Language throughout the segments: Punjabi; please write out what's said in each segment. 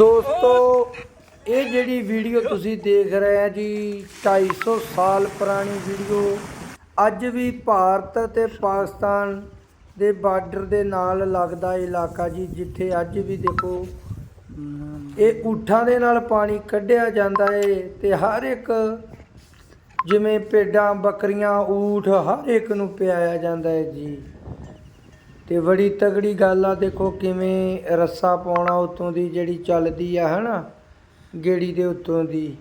ਦੋਸਤੋ, ਇਹ ਜਿਹੜੀ ਵੀਡੀਓ ਤੁਸੀਂ ਦੇਖ ਰਹੇ ਆ ਜੀ 250 ਸਾਲ ਪੁਰਾਣੀ ਵੀਡੀਓ, ਅੱਜ ਵੀ ਭਾਰਤ ਤੇ ਪਾਕਿਸਤਾਨ ਦੇ ਬਾਰਡਰ ਦੇ ਨਾਲ ਲੱਗਦਾ ਇਲਾਕਾ ਜੀ, ਜਿੱਥੇ ਅੱਜ ਵੀ ਦੇਖੋ, ਇਹ ਊਠਾਂ ਦੇ ਨਾਲ ਪਾਣੀ ਕੱਢਿਆ ਜਾਂਦਾ ਏ ਤੇ ਹਰ ਇੱਕ ਜਿਵੇਂ ਭੇਡਾਂ, ਬੱਕਰੀਆਂ, ਊਠ ਹਰ ਇੱਕ ਨੂੰ ਪਿਆਇਆ ਜਾਂਦਾ ਹੈ ਜੀ। ਤੇ ਬੜੀ ਤਗੜੀ ਗੱਲ ਆ, ਦੇਖੋ ਕਿਵੇਂ ਰੱਸਾ ਪਾਉਣਾ ਉਤੋਂ ਦੀ ਜਿਹੜੀ ਚੱਲਦੀ ਆ ਹਨਾ, ਗੇੜੀ ਦੇ ਉੱਤੋਂ ਦੀ।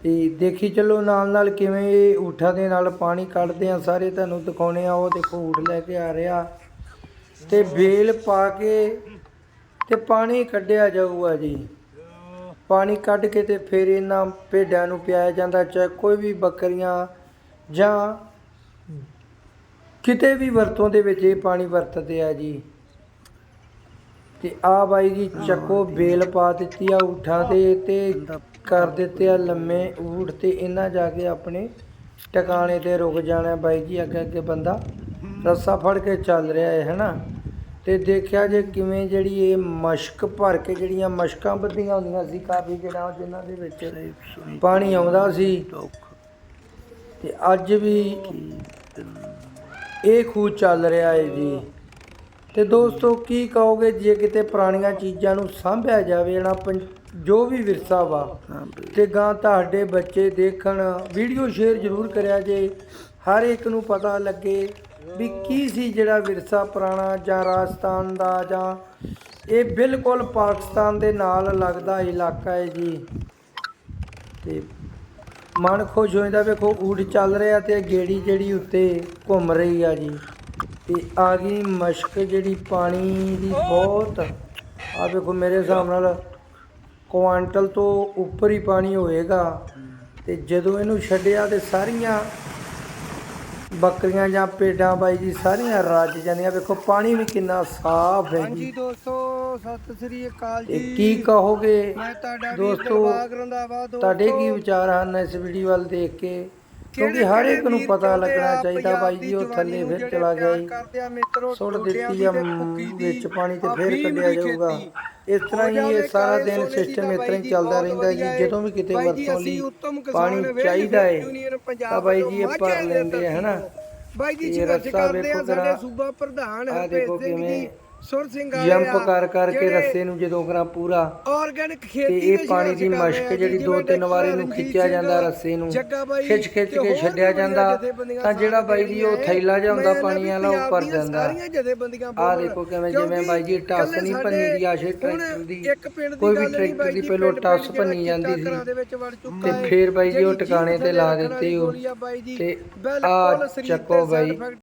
ਤੇ ਦੇਖੀ ਚੱਲੋ ਨਾਲ ਨਾਲ ਕਿਵੇਂ ਇਹ ਊਠਾਂ ਦੇ ਨਾਲ ਪਾਣੀ ਕੱਢਦੇ ਆ, ਸਾਰੇ ਤੁਹਾਨੂੰ ਦਿਖਾਉਣੇ ਆ, ਉਹ ਦੇਖੋ ਊਠ ਲੈ ਕੇ ਆ ਰਿਹਾ। ਤੇ ਬੇਲ ਪਾ ਕੇ ਤੇ ਪਾਣੀ ਕੱਢਿਆ ਜਾਊਗਾ ਜੀ। ਪਾਣੀ ਕੱਢ ਕੇ ਤੇ ਫਿਰ ਇਹਨਾਂ ਭੇਡਾਂ ਨੂੰ ਪਿਆਇਆ ਜਾਂਦਾ, ਚਾਹੇ ਕੋਈ ਵੀ ਬੱਕਰੀਆਂ ਜਾਂ ਕਿਤੇ ਵੀ ਵਰਤੋਂ ਦੇ ਵਿੱਚ ਇਹ ਪਾਣੀ ਵਰਤਦੇ ਆ ਜੀ। ਤੇ ਆ ਬਾਈ ਜੀ ਚੱਕੋ ਬੇਲ ਪਾ ਦਿੱਤੀ ਆ ਊਠਾਂ ਦੇ ਤੇ ਕਰ ਦਿੱਤੇ ਆ ਲੰਮੇ ਊਠ ਤੇ ਇਹਨਾਂ ਜਾ ਕੇ ਆਪਣੇ ਟਿਕਾਣੇ ਤੇ ਰੁਕ ਜਾਣਾ ਬਾਈ ਜੀ ਅੱਗੇ ਅੱਗੇ ਬੰਦਾ। ਰੱਸਾ ਫੜ ਕੇ ਚੱਲ ਰਿਹਾ ਹੈ ਹਨਾ? ਤੇ ਦੇਖਿਆ ਜੇ ਕਿਵੇਂ ਜਿਹੜੀ ਇਹ ਮਸ਼ਕ ਭਰ ਕੇ ਜਿਹੜੀਆਂ ਮਸ਼ਕਾਂ ਬੱਧੀਆਂ ਹੁੰਦੀਆਂ ਸੀ ਕਾਫੀ ਜਿਹੜਾ ਜਿਨ੍ਹਾਂ ਦੇ ਵਿੱਚ ਪਾਣੀ ਆਉਂਦਾ ਸੀ। ਤੇ ਅੱਜ ਵੀ ਇਹ ਖੂਹ ਚੱਲ ਰਿਹਾ ਹੈ ਜੀ। ਤੇ ਦੋਸਤੋ ਕੀ ਕਹੋਗੇ ਜੇ ਕਿਤੇ ਪੁਰਾਣੀਆਂ ਚੀਜ਼ਾਂ ਨੂੰ ਸਾਂਭਿਆ ਜਾਵੇ ਜਿਹੜਾ ਜੋ ਵੀ ਵਿਰਸਾ ਵਾ ਤੇ ਗਾਂ ਤੁਹਾਡੇ ਬੱਚੇ ਦੇਖਣ ਵੀਡੀਓ ਸ਼ੇਅਰ ਜ਼ਰੂਰ ਕਰਿਆ ਜੇ। ਹਰ ਇੱਕ ਨੂੰ ਪਤਾ ਲੱਗੇ ਵੀ ਕੀ ਸੀ ਜਿਹੜਾ ਵਿਰਸਾ ਪੁਰਾਣਾ ਜਾਂ ਰਾਜਸਥਾਨ ਦਾ ਜਾਂ ਇਹ ਬਿਲਕੁਲ ਪਾਕਿਸਤਾਨ ਦੇ ਨਾਲ ਲੱਗਦਾ ਇਲਾਕਾ ਹੈ ਜੀ। ਤੇ ਮਨ ਖੁਸ਼ ਹੋ ਜਾਂਦਾ, ਵੇਖੋ ਊਠ ਚੱਲ ਰਿਹਾ ਤੇ ਗੇੜੀ ਜਿਹੜੀ ਉੱਤੇ ਘੁੰਮ ਰਹੀ ਆ ਜੀ। ਤੇ ਆ ਗਈ ਮਸ਼ਕ ਜਿਹੜੀ ਪਾਣੀ ਦੀ ਬਹੁਤ। ਆ ਵੇਖੋ ਮੇਰੇ ਹਿਸਾਬ ਨਾਲ ਕੁਆਂਟਲ ਤੋਂ ਉੱਪਰ ਹੀ ਪਾਣੀ ਹੋਏਗਾ। ਤੇ ਜਦੋਂ ਇਹਨੂੰ ਛੱਡਿਆ ਤੇ ਸਾਰੀਆਂ ਬੱਕਰੀਆਂ ਜਾਂ ਭੇਡਾਂ ਬਾਈ ਜੀ ਸਾਰੀਆਂ ਰੱਜ ਜਾਂਦੀਆਂ। ਵੇਖੋ ਪਾਣੀ ਵੀ ਕਿੰਨਾ ਸਾਫ਼ ਹੈ ਹਾਂਜੀ ਜੀ। ਦੋਸਤੋ ਸਤਿ ਸ੍ਰੀ ਅਕਾਲ ਜੀ। ਕੀ ਕਹੋਗੇ? ਮੈਂ ਤੁਹਾਡਾ ਦੋਸਤੋ ਤੁਹਾਡੇ ਕੀ ਵਿਚਾਰ ਹਨ ਇਸ ਵੀਡੀਓ ਵੱਲ ਦੇਖ ਕੇ? ਕਿਉਂਕਿ ਹਰ ਇੱਕ ਨੂੰ ਪਤਾ ਲੱਗਣਾ ਚਾਹੀਦਾ ਬਾਈ ਜੀ ਉਹ ਥੱਲੇ ਫਿਰ ਚਲਾ ਗਿਆ ਜੀ। ਸੁੱਟ ਦਿੱਤੀ ਆ ਵਿੱਚ ਪਾਣੀ ਤੇ ਫਿਰ ਕੱਢਿਆ ਜਾਊਗਾ। ਇਸ ਤਰ੍ਹਾਂ ਹੀ ਇਹ ਸਾਰਾ ਦਿਨ ਸਿਸਟਮ ਇਸ ਤਰ੍ਹਾਂ ਹੀ ਚੱਲਦਾ ਜੀ ਰਹਿੰਦਾ ਜੀ। ਜਦੋਂ ਵੀ ਕਿਤੇ ਜੀ ਵਰਤੋਂ ਲਈ ਪਾਣੀ ਚਾਹੀਦਾ ਹੈ। ਤਾਂ ਬਾਈ ਜੀ ਇਹ ਭਰ ਲੈਂਦੇ ਆ ਹਨਾ। ਬਾਈ ਜੀ ਰਸਤਾ ਵੇਖੋ ਸਾਡੇ। ਸੂਬਾ ਪ੍ਰਧਾਨ ਹਰਪ੍ਰੀਤ ਦੇਖੋ ਸਿੰਘ ਕਿਵੇਂ ਜੀ ਸੁਰ ਸਿੰਘ ਵਾਲੇ ਜੰਪ ਆ, ਕਰ ਕਰਕੇ ਰਸਤੇ ਨੂੰ ਜਦੋਂ ਕਰਾਂ ਪੂਰਾ। ਆਰਗੈਨਿਕ ਤੇ ਖੇਤੀ ਇਹ ਦੇ ਪਾਣੀ ਦੀ ਮਸ਼ਕ ਆ ਜਿਹੜੀ ਦੋ ਤਿੰਨ ਵਾਰੀ ਨੂੰ ਰਣਜੀਤ ਖਿੱਚਿਆ ਜਾਂਦਾ ਰੱਸੇ ਨੂੰ। ਖਿੱਚ ਖਿੱਚ ਤੇ ਕੇ ਛੱਡਿਆ ਜਾਂਦਾ। ਤਾਂ ਜਿਹੜਾ ਬਾਈ ਜੀ ਉਹ ਥੈਲਾ ਜਿਹਾ ਹੁੰਦਾ ਪਾਣੀ ਵਾਲਾ ਦੀਆਂ ਜਾਂਦਾ। ਆ। ਦੇਖੋ ਕਿਵੇਂ ਜਿਵੇਂ ਬਾਈ ਜੀ ਟੱਸ ਨਹੀਂ ਭੰਨੀ ਦੀ ਆਸ਼ੇ ਟਰੈਕਟਰ ਦੀ। ਕੋਈ ਵੀ ਟਰੈਕਟਰ ਦੀ ਪਹਿਲੋਂ ਟੱਸ ਜਿਹੜਾ ਜਾਂਦੀ ਸੀ। ਤੇ। ਫਿਰ ਬਾਈ ਜੀ ਉਹ ਟਿਕਾਣੇ ਤੇ ਲਾ ਦਿੱਤੀ ਉਹ। ਆ ਤੇ ਆ ਚੱਕੋ ਤੇ ਬਾਈ।